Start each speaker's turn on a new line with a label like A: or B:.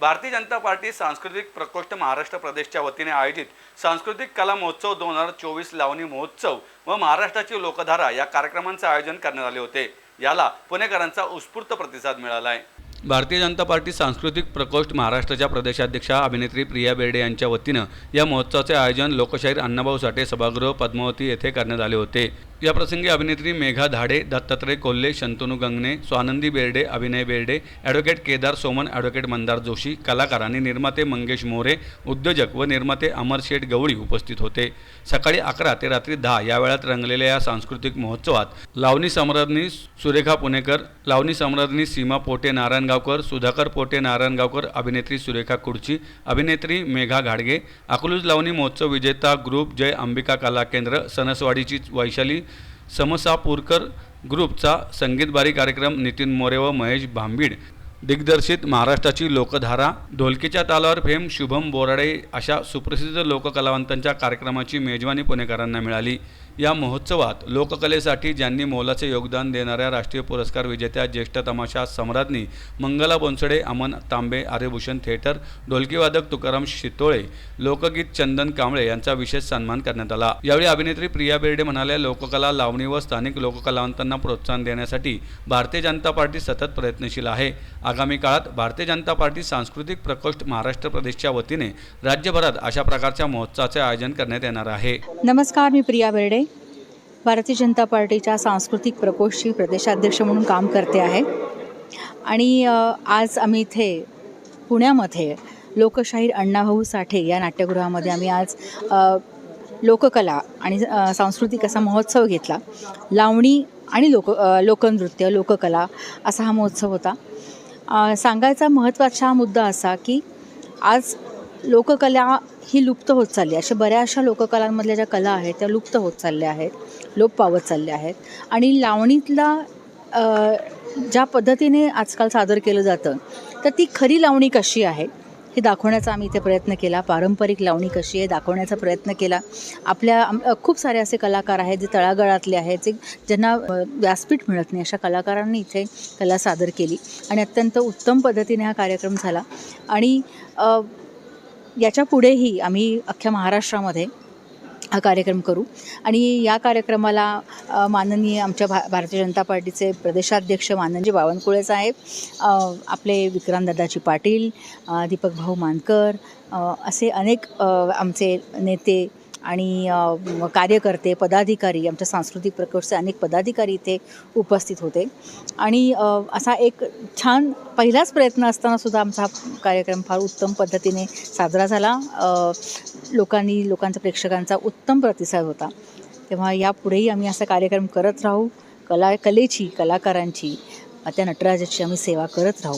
A: Bharatiya Janata party सांस्कृतिक प्रकोष्ठ महाराष्ट्र प्रदेशच्या वतीने आयोजित सांस्कृतिक कला महोत्सव दोन हजार चोवीस लावणी महोत्सव व महाराष्ट्राची लोकधारा या कार्यक्रमांचे आयोजन करण्यात आले होते. याला पुणेकरांचा उत्स्फूर्त प्रतिसाद मिळाला आहे. भारतीय जनता पार्टी सांस्कृतिक प्रकोष्ठ महाराष्ट्राच्या प्रदेशाध्यक्षा अभिनेत्री प्रिया बेर्डे यांच्या वतीनं या महोत्सवाचे आयोजन लोकशाहीर अण्णाभाऊ साठे सभागृह पद्मावती येथे करण्यात आले होते. या प्रसंगी अभिनेत्री मेघा धाडे दत्तात्रय कोल्हे शंतनू गंगणे स्वानंदी बेर्डे अभिनय बेर्डे ॲडव्होकेट केदार सोमन ॲडव्होकेट मंदार जोशी कलाकारांनी निर्माते मंगेश मोरे उद्योजक व निर्माते अमर शेठ गवळी उपस्थित होते. सकाळी अकरा ते रात्री दहा या वेळात रंगलेल्या या सांस्कृतिक महोत्सवात लावणी सम्राज्ञी सुरेखा पुणेकर लावणी सम्राज्ञी सीमा पोटे नारायणगावकर सुधाकर पोटे नारायणगावकर अभिनेत्री सुरेखा कुडची अभिनेत्री मेघा घाडगे अकलूज लावणी महोत्सव विजेता ग्रुप जय अंबिका कला केंद्र सणसवाडीची वैशाली समसापूरकर ग्रुपचा संगीतबारी कार्यक्रम नितीन मोरे व महेश भांबीड. दिग्दर्शित महाराष्ट्राची लोकधारा ढोलकीच्या तालावर फेम शुभम बोराडे अशा सुप्रसिद्ध लोककलावंतांच्या कार्यक्रमाची मेजवानी पुणेकरांना मिळाली. या महोत्सवात लोककलेसाठी ज्यांनी मोलाचे योगदान देणाऱ्या राष्ट्रीय पुरस्कार विजेत्या ज्येष्ठ तमाशा सम्राज्ञी मंगला बोनसडे अमन तांबे आर्यभूषण थिएटर ढोलकीवादक तुकाराम शितोळे लोकगीत चंदन कांबळे यांचा विशेष सन्मान करण्यात आला. यावेळी अभिनेत्री प्रिया बेर्डे म्हणाल्या लोककला लावणी व स्थानिक लोककलावंतांना प्रोत्साहन देण्यासाठी भारतीय जनता पार्टी सतत प्रयत्नशील आहे. आगामी काळात भारतीय जनता पार्टी सांस्कृतिक प्रकोष्ठ महाराष्ट्र प्रदेशच्या वतीने राज्यभरात अशा प्रकारच्या महोत्सवाचे आयोजन करण्यात येणार आहे.
B: नमस्कार मी प्रिया बेर्डे. भारतीय जनता पार्टीच्या सांस्कृतिक प्रकोष्ठची प्रदेशाध्यक्ष म्हणून काम करते आहे. आणि आज आम्ही इथे पुण्यामध्ये लोकशाहीर अण्णाभाऊ साठे या नाट्यगृहामध्ये आम्ही आज लोककला आणि सांस्कृतिक असा महोत्सव घेतला. लावणी आणि लोक लोकनृत्य लोककला असा हा महोत्सव होता. सांगायचा महत्त्वाचा मुद्दा असा की आज लोककला ही लुप्त होत चालली आहे. अशा बऱ्याचशा लोककलांमधल्या ज्या कला आहेत त्या लुप्त होत चालल्या आहेत. लोप पावत चालल्या आहेत. आणि लावणीतला ज्या पद्धतीने आजकाल सादर केलं जातं तर ती खरी लावणी कशी आहे हे दाखवण्याचा आम्ही इथे प्रयत्न केला. पारंपरिक लावणी कशी आहे दाखवण्याचा प्रयत्न केला. आपल्या खूप सारे असे कलाकार आहेत जे तळागाळातले आहेत जे ज्यांना व्यासपीठ मिळत नाही अशा कलाकारांनी इथे कला सादर केली. आणि अत्यंत उत्तम पद्धतीने हा कार्यक्रम झाला. आणि याच्या पुढेही आम्ही अख्ख्या महाराष्ट्रामध्ये हा कार्यक्रम करू. आणि या कार्यक्रमाला माननीय आमच्या भा भारतीय जनता पार्टीचे प्रदेशाध्यक्ष माननजी बावनकुळे साहेब आपले विक्रांतदादाजी पाटील दीपक भाऊ मानकर असे अनेक आमचे नेते आणि कार्यकर्ते पदाधिकारी आमच्या सांस्कृतिक प्रकोष्ठचे अनेक पदाधिकारी इथे उपस्थित होते. आणि असा एक छान पहिलाच प्रयत्न असताना सुद्धा आमचा हा कार्यक्रम फार उत्तम पद्धतीने साजरा झाला. लोकांनी लोकांचा प्रेक्षकांचा उत्तम प्रतिसाद होता. तेव्हा यापुढेही आम्ही असा कार्यक्रम करत राहू. कला कलेची कलाकारांची त्या नटराजाची आम्ही सेवा करत राहू.